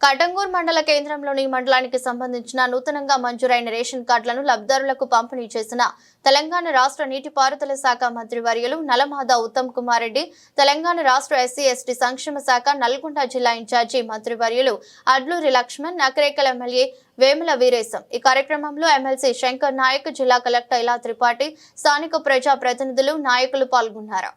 కటంగూర్ మండల కేంద్రంలోని మండలానికి సంబంధించిన నూతనంగా మంజూరైన రేషన్ కార్డులను లబ్ధిదారులకు పంపిణీ చేసిన తెలంగాణ రాష్ట్ర నీటిపారుదల శాఖ మంత్రి వర్యులు నలమాద ఉత్తమ్ కుమార్ రెడ్డి తెలంగాణ రాష్ట్ర ఎస్సీ ఎస్టీ సంక్షేమ శాఖ నల్గొండ జిల్లా ఇన్ఛార్జి మంత్రి వర్యులు అడ్లూరి లక్ష్మణ్ నకరేకల్ ఎమ్మెల్యే వేముల వీరేశం. ఈ కార్యక్రమంలో ఎమ్మెల్సీ శంకర్ నాయక్ జిల్లా కలెక్టర్ ఇలా త్రిపాఠి స్థానిక ప్రజా ప్రతినిధులు నాయకులు పాల్గొన్నారు.